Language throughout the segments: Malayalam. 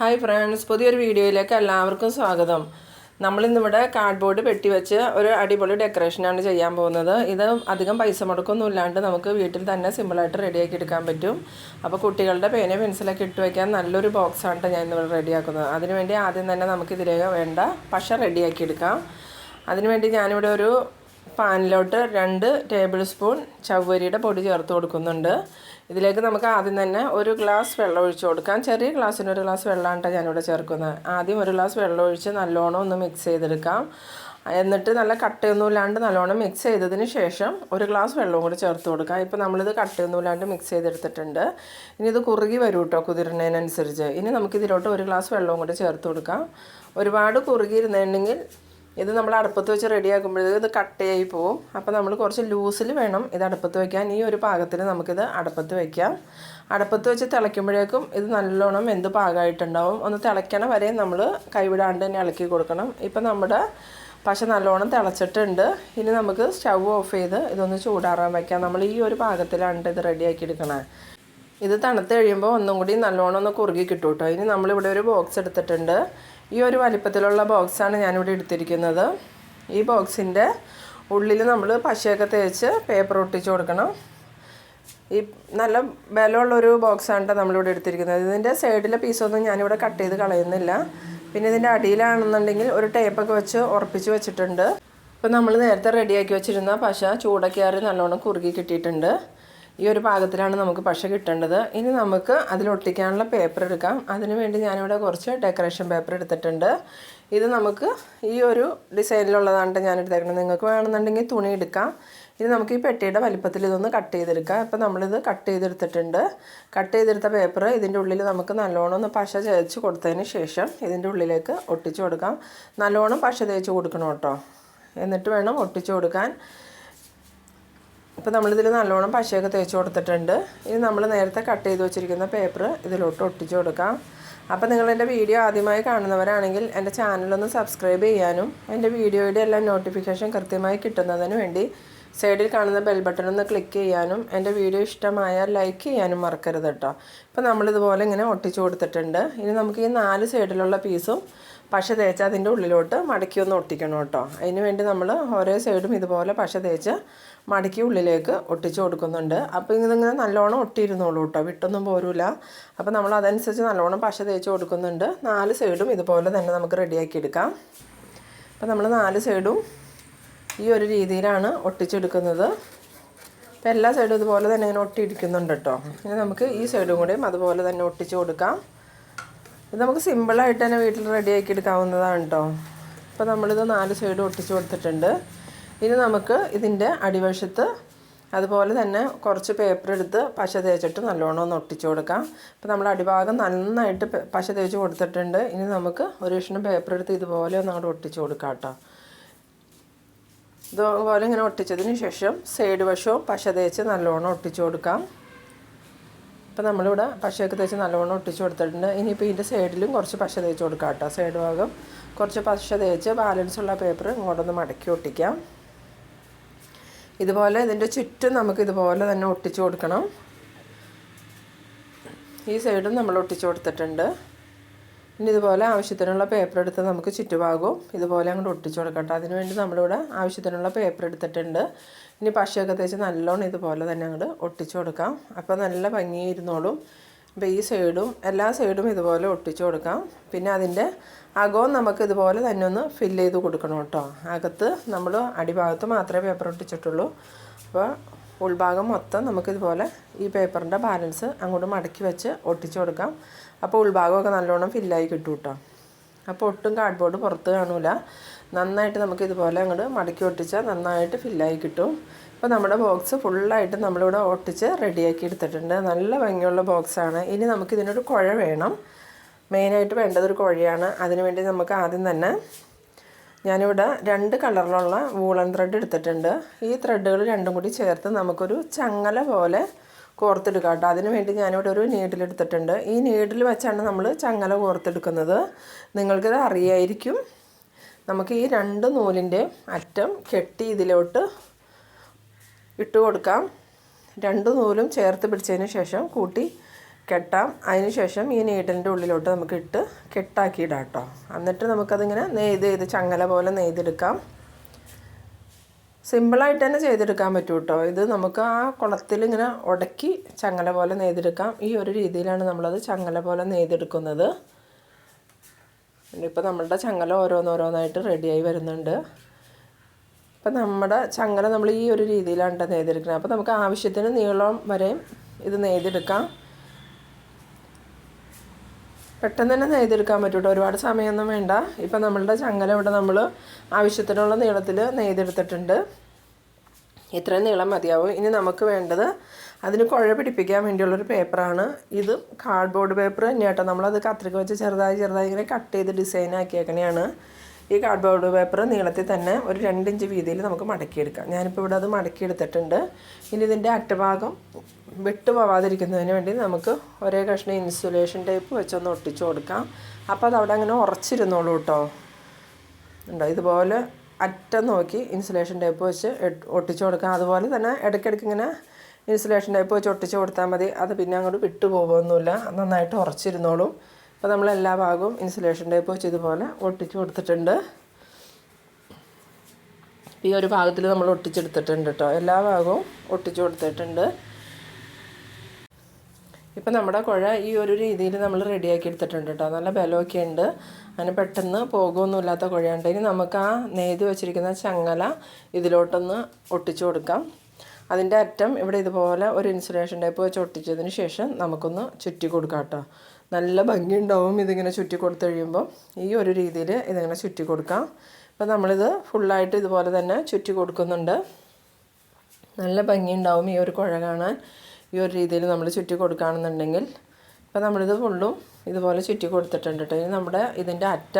ഹായ് ഫ്രണ്ട്സ് പുതിയൊരു വീഡിയോയിലേക്ക് എല്ലാവർക്കും സ്വാഗതം. നമ്മളിന്നിവിടെ കാർഡ്ബോർഡ് പെട്ടി വെച്ച് ഒരു അടിപൊളി ഡെക്കറേഷനാണ് ചെയ്യാൻ പോകുന്നത്. ഇത് അധികം പൈസ മുടക്കൊന്നും ഇല്ലാണ്ട് നമുക്ക് വീട്ടിൽ തന്നെ സിമ്പിളായിട്ട് റെഡിയാക്കി എടുക്കാൻ പറ്റും. അപ്പോൾ കുട്ടികളുടെ പേന പെൻസിലൊക്കെ ഇട്ട് വയ്ക്കാൻ നല്ലൊരു ബോക്സാണ് ഞാൻ ഇന്നിവിടെ റെഡിയാക്കുന്നത് അതിനുവേണ്ടി ആദ്യം തന്നെ നമുക്ക് ഇതിലേക്ക് വേണ്ട പശ റെഡിയാക്കി എടുക്കാം. അതിനുവേണ്ടി ഞാനിവിടെ ഒരു പാനിലോട്ട് രണ്ട് ടേബിൾ സ്പൂൺ ചവ്വരിയുടെ പൊടി ചേർത്ത് കൊടുക്കുന്നുണ്ട്. ഇതിലേക്ക് നമുക്ക് ആദ്യം തന്നെ ഒരു ഗ്ലാസ് വെള്ളം ഒഴിച്ച് കൊടുക്കാം. ചെറിയ ഗ്ലാസ്സിന് ഒരു ഗ്ലാസ് വെള്ളമാണ് ഞാനിവിടെ ചേർക്കുന്നത്. ആദ്യം ഒരു ഗ്ലാസ് വെള്ളം ഒഴിച്ച് നല്ലോണം ഒന്ന് മിക്സ് ചെയ്തെടുക്കാം. എന്നിട്ട് നല്ല കട്ടയൊന്നുമില്ലാണ്ട് നല്ലോണം മിക്സ് ചെയ്തതിന് ശേഷം ഒരു ഗ്ലാസ് വെള്ളവും കൂടി ചേർത്ത് കൊടുക്കാം. ഇപ്പോൾ നമ്മളിത് കട്ടയൊന്നുമില്ലാണ്ട് മിക്സ് ചെയ്തെടുത്തിട്ടുണ്ട്. ഇനി ഇത് കുറുകി വരും കേട്ടോ കുതിരുന്നതിനനുസരിച്ച്. ഇനി നമുക്കിതിലോട്ട് ഒരു ഗ്ലാസ് വെള്ളവും കൂടി ചേർത്ത് കൊടുക്കാം. ഒരുപാട് കുറുകിയിരുന്നുണ്ടെങ്കിൽ ഇത് നമ്മൾ അടുപ്പത്ത് വെച്ച് റെഡിയാക്കുമ്പോഴേ ഇത് കട്ടയായി പോവും. അപ്പോൾ നമ്മൾ കുറച്ച് ലൂസിൽ വേണം ഇത് അടുപ്പത്ത് വയ്ക്കാൻ ഈ ഒരു പാകത്തിന് നമുക്കിത് അടുപ്പത്ത് വയ്ക്കാം അടുപ്പത്ത് വെച്ച് തിളയ്ക്കുമ്പോഴേക്കും ഇത് നല്ലോണം എന്ത് പാകമായിട്ടുണ്ടാവും ഒന്ന് തിളയ്ക്കണ വരെ നമ്മൾ കൈവിടാണ്ട് തന്നെ ഇളക്കി കൊടുക്കണം. ഇപ്പം നമ്മുടെ പശ നല്ലോണം തിളച്ചിട്ടുണ്ട്. ഇനി നമുക്ക് സ്റ്റൗ ഓഫ് ചെയ്ത് ഇതൊന്ന് ചൂടാറാൻ വയ്ക്കാം നമ്മൾ ഈ ഒരു പാകത്തിലാണ് ഇത് റെഡിയാക്കി എടുക്കണേ. ഇത് തണുത്ത് കഴിയുമ്പോൾ ഒന്നും കൂടി നല്ലോണം ഒന്ന് കുറുകി കിട്ടും കേട്ടോ ഇനി നമ്മളിവിടെ ഒരു ബോക്സ് എടുത്തിട്ടുണ്ട്. ഈ ഒരു വലിപ്പത്തിലുള്ള ബോക്സാണ് ഞാനിവിടെ എടുത്തിരിക്കുന്നത്. ഈ ബോക്സിന്റെ ഉള്ളിൽ നമ്മൾ പശയൊക്കെ തേച്ച് പേപ്പർ ഒട്ടിച്ച് കൊടുക്കണം. ഈ നല്ല ബലമുള്ളൊരു ബോക്സാണ് നമ്മളിവിടെ എടുത്തിരിക്കുന്നത്. ഇതിന്റെ സൈഡിലെ പീസൊന്നും ഞാനിവിടെ കട്ട് ചെയ്ത് കളയുന്നില്ല. പിന്നെ ഇതിന്റെ അടിയിലാണെന്നുണ്ടെങ്കിൽ ഒരു ടേപ്പൊക്കെ വെച്ച് ഉറപ്പിച്ച് വെച്ചിട്ടുണ്ട്. ഇപ്പം നമ്മൾ നേരത്തെ റെഡിയാക്കി വെച്ചിരുന്ന പശ ചൂടൊക്കെ ആറി നല്ലോണം കുറുകി കിട്ടിയിട്ടുണ്ട്. ഈ ഒരു പാകത്തിലാണ് നമുക്ക് പശ കിട്ടേണ്ടത്. ഇനി നമുക്ക് അതിലൊട്ടിക്കാനുള്ള പേപ്പർ എടുക്കാം. അതിനുവേണ്ടി ഞാനിവിടെ കുറച്ച് ഡെക്കറേഷൻ പേപ്പർ എടുത്തിട്ടുണ്ട്. ഇത് നമുക്ക് ഈ ഒരു ഡിസൈനിലുള്ളതാണ് ഞാൻ എടുത്തേക്കുന്നത് നിങ്ങൾക്ക് വേണമെന്നുണ്ടെങ്കിൽ തുണി എടുക്കാം. ഇനി നമുക്ക് ഈ പെട്ടിയുടെ വലിപ്പത്തിൽ ഇതൊന്ന് കട്ട് ചെയ്തെടുക്കാം. അപ്പോൾ നമ്മളിത് കട്ട് ചെയ്തെടുത്തിട്ടുണ്ട്. കട്ട് ചെയ്തെടുത്ത പേപ്പർ ഇതിന്റെ ഉള്ളിൽ നമുക്ക് നല്ലോണം ഒന്ന് പശ ചേച്ച് കൊടുത്തതിന് ശേഷം ഇതിന്റെ ഉള്ളിലേക്ക് ഒട്ടിച്ചു കൊടുക്കാം. നല്ലോണം പശ തേച്ച് കൊടുക്കണം കേട്ടോ. എന്നിട്ട് വേണം ഒട്ടിച്ചു കൊടുക്കാൻ. ഇപ്പോൾ നമ്മളിതിൽ നല്ലോണം പശയൊക്കെ തേച്ച് കൊടുത്തിട്ടുണ്ട്. ഇനി നമ്മൾ നേരത്തെ കട്ട് ചെയ്ത് വെച്ചിരിക്കുന്ന പേപ്പർ ഇതിലോട്ട് ഒട്ടിച്ചു കൊടുക്കാം. അപ്പോൾ നിങ്ങൾ എന്റെ വീഡിയോ ആദ്യമായി കാണുന്നവരാണെങ്കിൽ എന്റെ ചാനലൊന്ന് സബ്സ്ക്രൈബ് ചെയ്യാനും എന്റെ വീഡിയോയുടെ എല്ലാം നോട്ടിഫിക്കേഷൻ കൃത്യമായി കിട്ടുന്നതിന് വേണ്ടി സൈഡിൽ കാണുന്ന ബെൽ ബട്ടൺ ഒന്ന് ക്ലിക്ക് ചെയ്യാനും എന്റെ വീഡിയോ ഇഷ്ടമായാൽ ലൈക്ക് ചെയ്യാനും മറക്കരുത് കേട്ടോ. ഇപ്പോൾ നമ്മളിതുപോലെ ഇങ്ങനെ ഒട്ടിച്ചു കൊടുത്തിട്ടുണ്ട്. ഇനി നമുക്ക് ഈ നാല് സൈഡിലുള്ള പീസും പശ തേച്ച് അതിന്റെ ഉള്ളിലോട്ട് മടക്കി ഒന്ന് ഒട്ടിക്കണം കേട്ടോ. അതിന് വേണ്ടി നമ്മൾ ഓരോ സൈഡും ഇതുപോലെ പശ തേച്ച് മടക്കി ഉള്ളിലേക്ക് ഒട്ടിച്ചു കൊടുക്കുന്നുണ്ട്. അപ്പോൾ ഇതിങ്ങനെ നല്ലോണം ഒട്ടിയിരുന്നോളൂ കേട്ടോ. വിട്ടൊന്നും പോരൂല. അപ്പോൾ നമ്മൾ അതനുസരിച്ച് നല്ലോണം പശ തേച്ച് കൊടുക്കുന്നുണ്ട്. നാല് സൈഡും ഇതുപോലെ തന്നെ നമുക്ക് റെഡിയാക്കി എടുക്കാം. അപ്പോൾ നമ്മൾ നാല് സൈഡും ഈ ഒരു രീതിയിലാണ് ഒട്ടിച്ചെടുക്കുന്നത്. അപ്പോൾ എല്ലാ സൈഡും ഇതുപോലെ തന്നെ ഇങ്ങനെ ഒട്ടിയിരിക്കുന്നുണ്ട് കേട്ടോ ഇനി നമുക്ക് ഈ സൈഡും കൂടെയും അതുപോലെ തന്നെ ഒട്ടിച്ച് കൊടുക്കാം. ഇത് നമുക്ക് സിമ്പിളായിട്ട് തന്നെ വീട്ടിൽ റെഡിയാക്കി എടുക്കാവുന്നതാണ് കേട്ടോ അപ്പോൾ നമ്മളിത് നാല് സൈഡും ഒട്ടിച്ച് കൊടുത്തിട്ടുണ്ട്. ഇനി നമുക്ക് ഇതിന്റെ അടിവശത്ത് അതുപോലെ തന്നെ കുറച്ച് പേപ്പർ എടുത്ത് പശ തേച്ചിട്ട് നല്ലോണം ഒന്ന് ഒട്ടിച്ചു കൊടുക്കാം. അപ്പോൾ നമ്മൾ അടിഭാഗം നന്നായിട്ട് പശ തേച്ച് കൊടുത്തിട്ടുണ്ട്. ഇനി നമുക്ക് ഒരു കഷ്ണം പേപ്പർ എടുത്ത് ഇതുപോലെ ഒന്ന് അങ്ങോട്ട് ഒട്ടിച്ചു കൊടുക്കാം കേട്ടോ ഇതുപോലെ ഇങ്ങനെ ഒട്ടിച്ചതിന് ശേഷം സൈഡ് വശവും പശ തേച്ച് നല്ലോണം ഒട്ടിച്ചു കൊടുക്കാം. ഇപ്പോൾ നമ്മളിവിടെ പശയൊക്കെ തേച്ച് നല്ലോണം ഒട്ടിച്ചു കൊടുത്തിട്ടുണ്ട്. ഇനിയിപ്പോൾ ഇതിന്റെ സൈഡിലും കുറച്ച് പശ തേച്ച് കൊടുക്കാം കേട്ടോ. സൈഡ് ഭാഗം കുറച്ച് പശ തേച്ച് ബാലൻസ് ഉള്ള പേപ്പർ ഇങ്ങോട്ടൊന്ന് മടക്കി ഒട്ടിക്കാം. ഇതുപോലെ ഇതിന്റെ ചുറ്റും നമുക്ക് ഇതുപോലെ തന്നെ ഒട്ടിച്ചു കൊടുക്കണം. ഈ സൈഡും നമ്മൾ ഒട്ടിച്ചു കൊടുത്തിട്ടുണ്ട്. ഇനി ഇതുപോലെ ആവശ്യത്തിനുള്ള പേപ്പർ എടുത്ത് നമുക്ക് ചുറ്റുഭാഗവും ഇതുപോലെ അങ്ങോട്ട് ഒട്ടിച്ചു കൊടുക്കട്ടെ. അതിനുവേണ്ടി നമ്മളിവിടെ ആവശ്യത്തിനുള്ള പേപ്പർ എടുത്തിട്ടുണ്ട്. ഇനി പശയൊക്കെ തേച്ച് നല്ലോണം ഇതുപോലെ തന്നെ അങ്ങോട്ട് ഒട്ടിച്ചു കൊടുക്കാം. അപ്പോൾ നല്ല ഭംഗിയിരുന്നോളും അപ്പോൾ ഈ സൈഡും എല്ലാ സൈഡും ഇതുപോലെ ഒട്ടിച്ചു കൊടുക്കാം. പിന്നെ അതിന്റെ അകവും നമുക്ക് ഇതുപോലെ തന്നെ ഒന്ന് ഫില്ല് ചെയ്ത് കൊടുക്കണം കേട്ടോ. അകത്ത് നമ്മൾ അടിഭാഗത്ത് മാത്രമേ പേപ്പർ ഒട്ടിച്ചിട്ടുള്ളൂ. അപ്പോൾ ഉൾഭാഗം മൊത്തം നമുക്കിതുപോലെ ഈ പേപ്പറിന്റെ ബാലൻസ് അങ്ങോട്ട് മടക്കി വെച്ച് ഒട്ടിച്ചു കൊടുക്കാം. അപ്പോൾ ഉൾഭാഗമൊക്കെ നല്ലോണം ഫില്ലായി കിട്ടും കേട്ടോ അപ്പോൾ ഒട്ടും കാർഡ്ബോർഡ് പുറത്ത് കാണൂല. നന്നായിട്ട് നമുക്ക് ഇതുപോലെ അങ്ങോട്ട് മടക്കി ഒട്ടിച്ചാൽ നന്നായിട്ട് ഫില്ലായി കിട്ടും. ഇപ്പോൾ നമ്മുടെ ബോക്സ് ഫുള്ളായിട്ട് നമ്മളിവിടെ ഒട്ടിച്ച് റെഡിയാക്കി എടുത്തിട്ടുണ്ട്. നല്ല ഭംഗിയുള്ള ബോക്സാണ് ഇനി നമുക്ക് ഇതിനൊരു കുഴ വേണം. മെയിനായിട്ട് വേണ്ടതൊരു കുഴയാണ്. അതിനുവേണ്ടി നമുക്ക് ആദ്യം തന്നെ ഞാനിവിടെ രണ്ട് കളറിലുള്ള വൂളൻ ത്രെഡ് എടുത്തിട്ടുണ്ട്. ഈ ത്രെഡുകൾ രണ്ടും കൂടി ചേർത്ത് നമുക്കൊരു ചങ്ങല പോലെ കോർത്തെടുക്കാം കേട്ടോ. അതിന് വേണ്ടി ഞാനിവിടെ ഒരു നീഡിൽ എടുത്തിട്ടുണ്ട്. ഈ നീഡിൽ വെച്ചാണ് നമ്മൾ ചങ്ങല കോർത്തെടുക്കുന്നത്. നിങ്ങൾക്കിത് അറിയായിരിക്കും. നമുക്ക് ഈ രണ്ട് നൂലിന്റെ അറ്റം കെട്ടി ഇതിലോട്ട് ഇട്ട് കൊടുക്കാം. രണ്ട് നൂലും ചേർത്ത് പിടിച്ചതിന് ശേഷം കൂട്ടി കെട്ടാം. അതിനുശേഷം ഈ നീഡലിന്റെ ഉള്ളിലോട്ട് നമുക്ക് ഇട്ട് കെട്ടാക്കിയിടാം കേട്ടോ. എന്നിട്ട് നമുക്കതിങ്ങനെ നെയ്ത് ചെയ്ത് ചങ്ങല പോലെ നെയ്തെടുക്കാം. സിമ്പിളായിട്ട് തന്നെ ചെയ്തെടുക്കാൻ പറ്റും കേട്ടോ. ഇത് നമുക്ക് ആ കുളത്തിൽ ഇങ്ങനെ ഉടക്കി ചങ്ങല പോലെ നെയ്തെടുക്കാം. ഈ ഒരു രീതിയിലാണ് നമ്മളത് ചങ്ങല പോലെ നെയ്തെടുക്കുന്നത്. ഇപ്പോൾ നമ്മളുടെ ചങ്ങല ഓരോന്നോരോന്നായിട്ട് റെഡിയായി വരുന്നുണ്ട്. ഇപ്പം നമ്മുടെ ചങ്ങല നമ്മൾ ഈ ഒരു രീതിയിലാണ് നെയ്തെടുക്കുന്നത്. അപ്പോൾ നമുക്ക് ആവശ്യത്തിന് നീളം വരെയും ഇത് നെയ്തെടുക്കാം. പെട്ടെന്ന് തന്നെ നെയ്തെടുക്കാൻ പറ്റും കേട്ടോ ഒരുപാട് സമയമൊന്നും വേണ്ട. ഇപ്പം നമ്മളുടെ ചങ്ങല ഇവിടെ നമ്മൾ ആവശ്യത്തിനുള്ള നീളത്തിൽ നെയ്തെടുത്തിട്ടുണ്ട്. ഇത്രയും നീളം മതിയാവും. ഇനി നമുക്ക് വേണ്ടത് അതിന് കുഴ പിടിപ്പിക്കാൻ വേണ്ടിയുള്ളൊരു പേപ്പറാണ്. ഇത് കാർഡ്ബോർഡ് പേപ്പർ തന്നെയാട്ടോ. നമ്മളത് കത്രിക വെച്ച് ചെറുതായി ചെറുതായി ഇങ്ങനെ കട്ട് ചെയ്ത് ഡിസൈൻ ആക്കിയേക്കണെയാണ്. ഈ കാർഡ്ബോർഡ് പേപ്പർ നീളത്തിൽ തന്നെ ഒരു രണ്ടിഞ്ച് വീതിയിൽ നമുക്ക് മടക്കിയെടുക്കാം. ഞാനിപ്പോൾ ഇവിടെ അത് മടക്കിയെടുത്തിട്ടുണ്ട്. ഇനി ഇതിന്റെ അറ്റഭാഗം വിട്ടു പോവാതിരിക്കുന്നതിന് വേണ്ടി നമുക്ക് ഒരേ കഷ്ണം ഇൻസുലേഷൻ ടൈപ്പ് വെച്ചൊന്ന് ഒട്ടിച്ചു കൊടുക്കാം. അപ്പോൾ അത് അവിടെ അങ്ങനെ ഉറച്ചിരുന്നോളൂ കേട്ടോ ഉണ്ടോ ഇതുപോലെ അറ്റം നോക്കി ഇൻസുലേഷൻ ടൈപ്പ് വെച്ച് ഒട്ടിച്ചു കൊടുക്കാം. അതുപോലെ തന്നെ ഇടയ്ക്കിടയ്ക്ക് ഇങ്ങനെ ഇൻസുലേഷൻ ടൈപ്പ് വെച്ച് ഒട്ടിച്ചു കൊടുത്താൽ മതി. അത് പിന്നെ അങ്ങോട്ട് വിട്ടു പോകുമൊന്നുമില്ല നന്നായിട്ട് ഉറച്ചിരുന്നോളും. അപ്പോൾ നമ്മൾ എല്ലാ ഭാഗവും ഇൻസുലേഷൻ ടേപ്പ് വെച്ച് ഇതുപോലെ ഒട്ടിച്ച് കൊടുത്തിട്ടുണ്ട്. ഈ ഒരു ഭാഗത്തിൽ നമ്മൾ ഒട്ടിച്ചെടുത്തിട്ടുണ്ട് കേട്ടോ എല്ലാ ഭാഗവും ഒട്ടിച്ചു കൊടുത്തിട്ടുണ്ട്. ഇപ്പം നമ്മുടെ കുഴ ഈ ഒരു രീതിയിൽ നമ്മൾ റെഡിയാക്കി എടുത്തിട്ടുണ്ട് കേട്ടോ നല്ല ബലമൊക്കെ ഉണ്ട്. അങ്ങനെ പെട്ടെന്ന് പോകുമൊന്നുമില്ലാത്ത കുഴയുണ്ട്. ഇനി നമുക്ക് ആ നെയ്ത് വെച്ചിരിക്കുന്ന ചങ്ങല ഇതിലോട്ടൊന്ന് ഒട്ടിച്ചു കൊടുക്കാം. അതിന്റെ അറ്റം ഇവിടെ ഇതുപോലെ ഒരു ഇൻസുലേഷൻ ടൈപ്പ് വെച്ച് ഒട്ടിച്ചതിന് ശേഷം നമുക്കൊന്ന് ചുറ്റി കൊടുക്കാം കേട്ടോ നല്ല ഭംഗിയുണ്ടാവും ഇതിങ്ങനെ ചുറ്റി കൊടുത്തു കഴിയുമ്പോൾ ഈ ഒരു രീതിയിൽ ഇതിങ്ങനെ ചുറ്റി കൊടുക്കാം. അപ്പോൾ നമ്മളിത് ഫുള്ളായിട്ട് ഇതുപോലെ തന്നെ ചുറ്റി കൊടുക്കുന്നുണ്ട്. നല്ല ഭംഗിയുണ്ടാവും ഈ ഒരു കുഴ കാണാൻ. ഈ ഒരു രീതിയിൽ നമ്മൾ ചുറ്റി കൊടുക്കുകയാണെന്നുണ്ടെങ്കിൽ ഇപ്പം നമ്മളിത് ഫുള്ളും ഇതുപോലെ ചുറ്റി കൊടുത്തിട്ടുണ്ട് കേട്ടോ. ഇനി നമ്മുടെ ഇതിന്റെ അറ്റ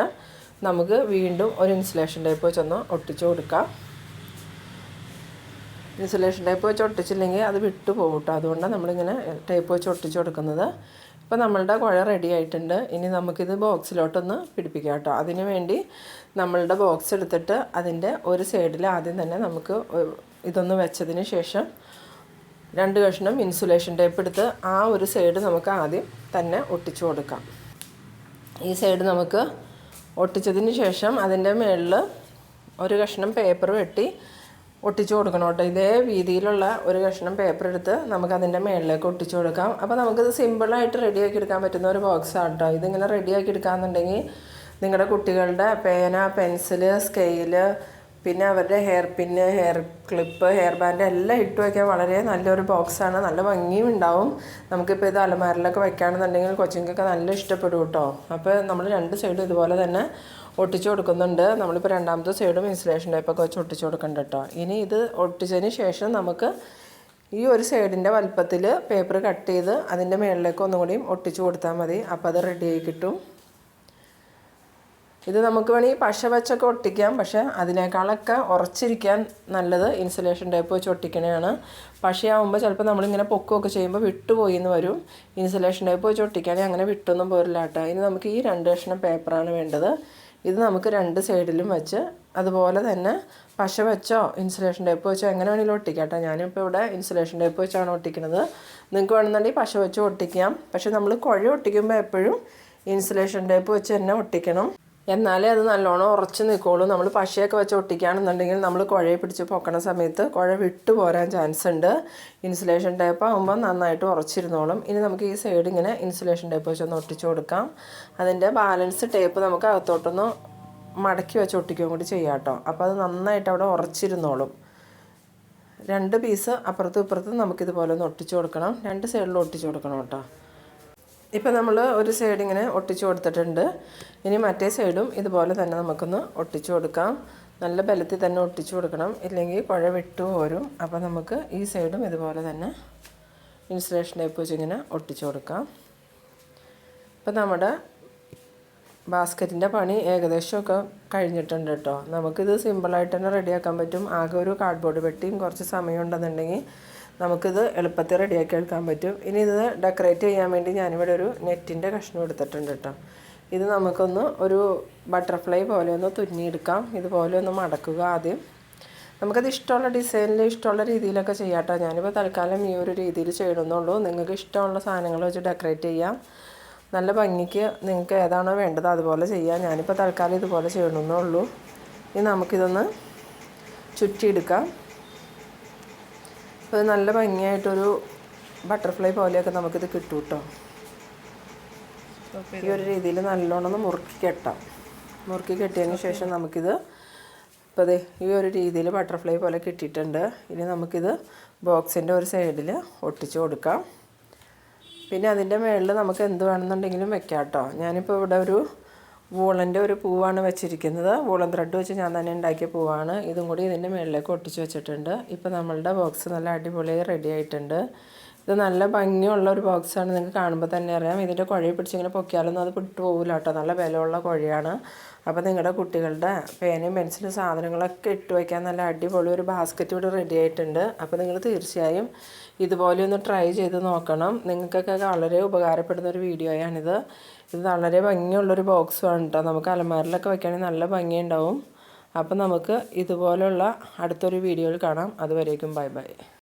നമുക്ക് വീണ്ടും ഒരു ഇൻസുലേഷൻ ടൈപ്പ് വെച്ചൊന്ന് ഒട്ടിച്ചു കൊടുക്കാം. ഇൻസുലേഷൻ ടൈപ്പ് വെച്ച് ഒട്ടിച്ചില്ലെങ്കിൽ അത് വിട്ടു പോകും കേട്ടോ. അതുകൊണ്ടാണ് നമ്മളിങ്ങനെ ടൈപ്പ് വെച്ച് ഒട്ടിച്ചു കൊടുക്കുന്നത്. ഇപ്പോൾ നമ്മളുടെ കുഴ റെഡി ആയിട്ടുണ്ട്. ഇനി നമുക്കിത് ബോക്സിലോട്ടൊന്ന് പിടിപ്പിക്കാം കേട്ടോ. അതിന് വേണ്ടി നമ്മളുടെ ബോക്സ് എടുത്തിട്ട് അതിന്റെ ഒരു സൈഡിൽ ആദ്യം തന്നെ നമുക്ക് ഇതൊന്ന് വെച്ചതിന് ശേഷം രണ്ട് കഷ്ണം ഇൻസുലേഷൻ ടേപ്പ് എടുത്ത് ആ ഒരു സൈഡ് നമുക്ക് ആദ്യം തന്നെ ഒട്ടിച്ചു കൊടുക്കാം. ഈ സൈഡ് നമുക്ക് ഒട്ടിച്ചതിന് ശേഷം അതിന്റെ മുകളിൽ ഒരു കഷ്ണം പേപ്പർ വെട്ടി ഒട്ടിച്ചു കൊടുക്കണം കേട്ടോ. ഇതേ വീതിയിലുള്ള ഒരു കഷ്ണം പേപ്പർ എടുത്ത് നമുക്ക് അതിന്റെ മുകളിലേക്ക് ഒട്ടിച്ചു കൊടുക്കാം. അപ്പോൾ നമുക്കിത് സിമ്പിളായിട്ട് റെഡിയാക്കി എടുക്കാൻ പറ്റുന്ന ഒരു ബോക്സാണ് കേട്ടോ. ഇതിങ്ങനെ റെഡിയാക്കി എടുക്കാമെന്നുണ്ടെങ്കിൽ നിങ്ങളുടെ കുട്ടികളുടെ പേന പെൻസിൽ സ്കെയിൽ പിന്നെ അവരുടെ hair pin hair clip hair band എല്ലാം ഇട്ട് വയ്ക്കാൻ വളരെ നല്ലൊരു ബോക്സാണ് നല്ല ഭംഗിയും ഉണ്ടാവും. നമുക്കിപ്പോൾ ഇത് അലമാരിലൊക്കെ വയ്ക്കുകയാണെന്നുണ്ടെങ്കിൽ കൊച്ചിങ്ങൾക്കൊക്കെ നല്ല ഇഷ്ടപ്പെടും കേട്ടോ. അപ്പോൾ നമ്മൾ രണ്ട് സൈഡും ഇതുപോലെ തന്നെ ഒട്ടിച്ചു കൊടുക്കുന്നുണ്ട്. നമ്മളിപ്പോൾ രണ്ടാമത്തെ സൈഡും ഇൻസുലേഷൻ ടൈപ്പൊക്കെ വെച്ച് ഒട്ടിച്ചു കൊടുക്കണ്ട കേട്ടോ ഇനി ഇത് ഒട്ടിച്ചതിന് ശേഷം നമുക്ക് ഈ ഒരു സൈഡിന്റെ വലുപ്പത്തിൽ പേപ്പർ കട്ട് ചെയ്ത് അതിന്റെ മുകളിലേക്ക് ഒന്നും കൂടിയും ഒട്ടിച്ചു കൊടുത്താൽ മതി. അപ്പോൾ അത് റെഡിയായി കിട്ടും. ഇത് നമുക്ക് വേണമെങ്കിൽ പശ വെച്ചൊക്കെ ഒട്ടിക്കാം. പക്ഷേ അതിനേക്കാളൊക്കെ ഉറച്ചിരിക്കാൻ നല്ലത് ഇൻസുലേഷൻ ടൈപ്പ് വെച്ച് ഒട്ടിക്കണതാണ് പശയാവുമ്പോൾ ചിലപ്പോൾ നമ്മളിങ്ങനെ പൊക്കുകയൊക്കെ ചെയ്യുമ്പോൾ വിട്ടുപോയി എന്ന് വരും. ഇൻസുലേഷൻ ടൈപ്പ് വെച്ച് ഒട്ടിക്കുകയാണെങ്കിൽ അങ്ങനെ വിട്ടൊന്നും പോരില്ല കേട്ടോ ഇനി നമുക്ക് ഈ രണ്ട് കഷ്ണം പേപ്പറാണ് വേണ്ടത്. ഇത് നമുക്ക് രണ്ട് സൈഡിലും വെച്ച് അതുപോലെ തന്നെ പശ വെച്ചോ ഇൻസുലേഷൻ ടേപ്പ് വെച്ചോ എങ്ങനെ വേണമെങ്കിലും ഒട്ടിക്കാം കേട്ടോ. ഞാനിപ്പോൾ ഇവിടെ ഇൻസുലേഷൻ ടേപ്പ് വെച്ചാണ് ഒട്ടിക്കുന്നത്. നിങ്ങൾക്ക് വേണമെന്നുണ്ടെങ്കിൽ പശ വെച്ച് ഒട്ടിക്കാം. പക്ഷേ നമ്മൾ കുഴ ഒട്ടിക്കുമ്പോൾ എപ്പോഴും ഇൻസുലേഷൻ ടേപ്പ് വെച്ച് തന്നെ ഒട്ടിക്കണം. എന്നാലേ അത് നല്ലോണം ഉറച്ച് നിൽക്കുള്ളൂ നമ്മൾ പശയൊക്കെ വെച്ച് ഒട്ടിക്കുകയാണെന്നുണ്ടെങ്കിൽ നമ്മൾ കുഴയെ പിടിച്ച് പൊക്കണ സമയത്ത് കുഴ വിട്ടു പോരാൻ ചാൻസ് ഉണ്ട്. ഇൻസുലേഷൻ ടേപ്പ് ആകുമ്പോൾ നന്നായിട്ട് ഉറച്ചിരുന്നോളും. ഇനി നമുക്ക് ഈ സൈഡ് ഇങ്ങനെ ഇൻസുലേഷൻ ടേപ്പ് വെച്ചൊന്ന് ഒട്ടിച്ചു കൊടുക്കാം. അതിന്റെ ബാലൻസ് ടേപ്പ് നമുക്ക് അകത്തോട്ടൊന്ന് മടക്കി വെച്ച് ഒട്ടിക്കുകയും കൂടി ചെയ്യാം കേട്ടോ. അപ്പോൾ അത് നന്നായിട്ട് അവിടെ ഉറച്ചിരുന്നോളും. രണ്ട് പീസ് അപ്പുറത്തും ഇപ്പുറത്തും നമുക്കിതുപോലെ ഒന്ന് ഒട്ടിച്ചു കൊടുക്കണം. രണ്ട് സൈഡിലും ഒട്ടിച്ചു കൊടുക്കണം കേട്ടോ. ഇപ്പം നമ്മൾ ഒരു സൈഡ് ഇങ്ങനെ ഒട്ടിച്ചു കൊടുത്തിട്ടുണ്ട്. ഇനി മറ്റേ സൈഡും ഇതുപോലെ തന്നെ നമുക്കൊന്ന് ഒട്ടിച്ചു കൊടുക്കാം. നല്ല ബലത്തിൽ തന്നെ ഒട്ടിച്ചു കൊടുക്കണം. ഇല്ലെങ്കിൽ കുഴ വിട്ടു പോരും. അപ്പോൾ നമുക്ക് ഈ സൈഡും ഇതുപോലെ തന്നെ ഇൻസുലേഷൻ ടൈപ്പ് വെച്ച് ഇങ്ങനെ ഒട്ടിച്ചു കൊടുക്കാം. ഇപ്പം നമ്മുടെ ബാസ്ക്കറ്റിന്റെ പണി ഏകദേശമൊക്കെ കഴിഞ്ഞിട്ടുണ്ട് കേട്ടോ. നമുക്കിത് സിമ്പിളായിട്ട് തന്നെ റെഡിയാക്കാൻ പറ്റും. ആകെ ഒരു കാർഡ്ബോർഡ് പെട്ടിയും കുറച്ച് സമയം ഉണ്ടെന്നുണ്ടെങ്കിൽ നമുക്കിത് എളുപ്പത്തിൽ റെഡിയാക്കി എടുക്കാൻ പറ്റും. ഇനി ഇത് ഡെക്കറേറ്റ് ചെയ്യാൻ വേണ്ടി ഞാനിവിടെ ഒരു നെറ്റിന്റെ കഷ്ണം എടുത്തിട്ടുണ്ട് കേട്ടോ. ഇത് നമുക്കൊന്ന് ഒരു ബട്ടർഫ്ലൈ പോലെ ഒന്ന് തുന്നിയെടുക്കാം. ഇതുപോലെ ഒന്ന് മടക്കുക ആദ്യം. നമുക്കത് ഇഷ്ടമുള്ള ഡിസൈനിൽ ഇഷ്ടമുള്ള രീതിയിലൊക്കെ ചെയ്യാം കേട്ടോ. ഞാനിപ്പോൾ തൽക്കാലം ഈ ഒരു രീതിയിൽ ചെയ്യണമെന്നുള്ളൂ. നിങ്ങൾക്ക് ഇഷ്ടമുള്ള സാധനങ്ങൾ വെച്ച് ഡെക്കറേറ്റ് ചെയ്യാം. നല്ല ഭംഗിക്ക് നിങ്ങൾക്ക് ഏതാണോ വേണ്ടത് അതുപോലെ ചെയ്യാം. ഞാനിപ്പോൾ തൽക്കാലം ഇതുപോലെ ചെയ്യണമെന്നേ ഉള്ളൂ ഇനി നമുക്കിതൊന്ന് ചുറ്റിയെടുക്കാം. അപ്പോൾ നല്ല ഭംഗിയായിട്ടൊരു ബട്ടർഫ്ലൈ പോലെയൊക്കെ നമുക്കിത് കിട്ടും കേട്ടോ ഈ ഒരു രീതിയിൽ നല്ലോണം ഒന്ന് മുറുക്കി കെട്ടാം. മുറുക്കി കെട്ടിയതിന് ശേഷം നമുക്കിത് ഇപ്പോൾ അതെ ഈ ഒരു രീതിയിൽ ബട്ടർഫ്ലൈ പോലെ കിട്ടിയിട്ടുണ്ട്. ഇനി നമുക്കിത് ബോക്സിന്റെ ഒരു സൈഡിൽ ഒട്ടിച്ച് കൊടുക്കാം. പിന്നെ അതിന്റെ മുകളിൽ നമുക്ക് എന്ത് വേണമെന്നുണ്ടെങ്കിലും വെക്കാം കേട്ടോ ഞാനിപ്പോൾ ഇവിടെ ഒരു വൂളന്റെ ഒരു പൂവാണ് വെച്ചിരിക്കുന്നത്. വൂളൻ ത്രെഡ് വെച്ച് ഞാൻ തന്നെ ഉണ്ടാക്കിയ പൂവാണ്. ഇതും കൂടി ഇതിന്റെ മുകളിലേക്ക് ഒട്ടിച്ച് വെച്ചിട്ടുണ്ട്. ഇപ്പോൾ നമ്മളുടെ ബോക്സ് നല്ല അടിപൊളിയായി റെഡി ആയിട്ടുണ്ട്. ഇത് നല്ല ഭംഗിയുള്ള ഒരു ബോക്സാണ് നിങ്ങൾക്ക് കാണുമ്പോൾ തന്നെ അറിയാം. ഇതിന്റെ കുഴയെ പിടിച്ചിങ്ങനെ പൊക്കിയാലൊന്നും അത് വിട്ടു പോകില്ല കേട്ടോ. നല്ല ബലമുള്ള കുഴയാണ്. അപ്പോൾ നിങ്ങളുടെ കുട്ടികളുടെ പേനയും പെൻസിലും സാധനങ്ങളൊക്കെ ഇട്ട് വയ്ക്കാൻ നല്ല അടിപൊളി ഒരു ബാസ്ക്കറ്റ് ഇവിടെ റെഡി ആയിട്ടുണ്ട്. അപ്പോൾ നിങ്ങൾ തീർച്ചയായും ഇതുപോലെ ഒന്ന് ട്രൈ ചെയ്ത് നോക്കണം. നിങ്ങൾക്കൊക്കെ വളരെ ഉപകാരപ്പെടുന്ന ഒരു വീഡിയോയാണിത് ഇത് വളരെ ഭംഗിയുള്ളൊരു ബോക്സുമാണ് കേട്ടോ നമുക്ക് അലമാരിലൊക്കെ വയ്ക്കുകയാണെങ്കിൽ നല്ല ഭംഗിയുണ്ടാവും. അപ്പോൾ നമുക്ക് ഇതുപോലുള്ള അടുത്തൊരു വീഡിയോയിൽ കാണാം. അതുവരേക്കും ബൈ ബൈ